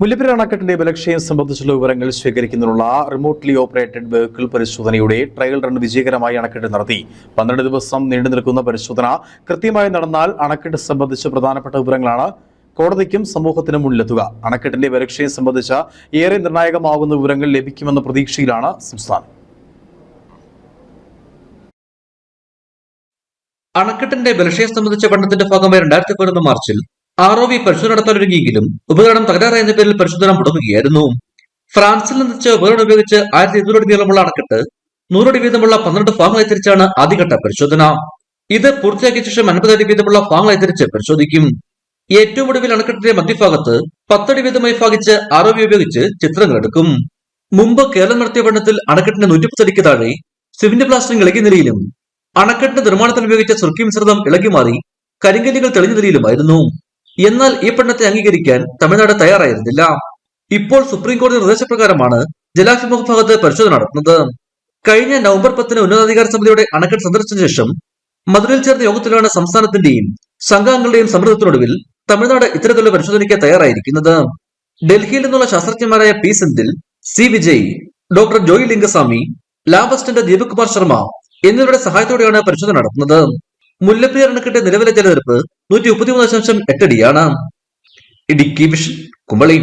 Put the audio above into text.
മുല്ലപ്പെരിയാർ അണക്കെട്ടിന്റെ ബലക്ഷയം സംബന്ധിച്ചുള്ള വിവരങ്ങൾ സ്വീകരിക്കുന്നതിനുള്ള റിമോട്ട്ലി ഓപ്പറേറ്റഡ് വെഹിക്കിൾ പരിശോധനയുടെ ട്രയൽ റൺ വിജയകരമായി അണക്കെട്ട് നടത്തി. പന്ത്രണ്ട് ദിവസം നീണ്ടു നിൽക്കുന്ന പരിശോധന കൃത്യമായി നടന്നാൽ അണക്കെട്ട് സംബന്ധിച്ച് പ്രധാനപ്പെട്ട വിവരങ്ങളാണ് കോടതിക്കും സമൂഹത്തിനും മുന്നിലെത്തുക. അണക്കെട്ടിന്റെ ബലക്ഷയം സംബന്ധിച്ച ഏറെ നിർണായകമാകുന്ന വിവരങ്ങൾ ലഭിക്കുമെന്ന പ്രതീക്ഷയിലാണ് സംസ്ഥാനം. അണക്കെട്ടിന്റെ ബലക്ഷയം സംബന്ധിച്ച പഠനത്തിന്റെ ഭാഗമായി രണ്ടായിരത്തി പതിനൊന്ന് മാർച്ചിൽ ആർ ഒ വി പരിശോധന നടത്താനൊരുങ്ങിയെങ്കിലും ഉപകരണം തകരാറായ പേരിൽ പരിശോധന മുടങ്ങുകയായിരുന്നു. ഫ്രാൻസിൽ നിന്ന് ഉപകരണം ഉപയോഗിച്ച് ആയിരത്തി ഇരുന്നൂറ് നീളമുള്ള അണക്കെട്ട് നൂറടി വീതമുള്ള പന്ത്രണ്ട് ഭാഗങ്ങളായി തിരിച്ചാണ് ആദ്യഘട്ട പരിശോധന. ഇത് പൂർത്തിയാക്കിയ ശേഷം അൻപത് അടി വീതമുള്ള ഭാഗങ്ങളായി തിരിച്ച് പരിശോധിക്കും. ഏറ്റവും ഒടുവിൽ അണക്കെട്ടിന്റെ മധ്യഭാഗത്ത് പത്തടി വീതമായി ഭാഗിച്ച് ആർ ഒ വി ഉപയോഗിച്ച് ചിത്രങ്ങൾ എടുക്കും മുമ്പ് കേരളം നടത്തിയ പഠനത്തിൽ അണക്കെട്ടിന്റെ നൂറ്റിപ്പത്തടിക്ക് താഴെ സിമന്റ് പ്ലാസ്റ്റിംഗ് ഇളകിയ നിലയിലും അണക്കെട്ടിന്റെ നിർമ്മാണത്തിന് ഉപയോഗിച്ച സുർക്കി മിശ്രിതം ഇളകി മാറി കരിങ്കല്ലുകൾ തെളിഞ്ഞ നിലയിലുമായിരുന്നു. എന്നാൽ ഈ പഠനത്തെ അംഗീകരിക്കാൻ തമിഴ്നാട് തയ്യാറായിരുന്നില്ല. ഇപ്പോൾ സുപ്രീം കോടതി നിർദ്ദേശപ്രകാരമാണ് ജലാഭിമുഖ ഭാഗത്ത് പരിശോധന നടത്തുന്നത്. കഴിഞ്ഞ നവംബർ പത്തിന് ഉന്നതാധികാര സമിതിയുടെ അണക്കെട്ട് സന്ദർശിച്ച ശേഷം മധുരയിൽ ചേർന്ന യോഗത്തിലാണ് സംസ്ഥാനത്തിന്റെയും സംഘാംഗങ്ങളുടെയും സമ്മർദ്ദത്തിനൊടുവിൽ തമിഴ്നാട് ഇത്തരത്തിലുള്ള പരിശോധനയ്ക്ക് തയ്യാറായിരിക്കുന്നത്. ഡൽഹിയിൽ നിന്നുള്ള ശാസ്ത്രജ്ഞന്മാരായ P Senthil C Vijay doctor Joy Lingaswamy lab assistant Deepak Kumar Sharma എന്നിവരുടെ സഹായത്തോടെയാണ് പരിശോധന നടത്തുന്നത്. മുല്ലപ്പെരിയാർ അണക്കെട്ട് നിലവിലെ ജലനിരപ്പ് നൂറ്റി മുപ്പത്തിമൂന്ന് ദശാംശം എട്ടടിയാണ് ഇടുക്കി വിഷൻ കുമ്പളി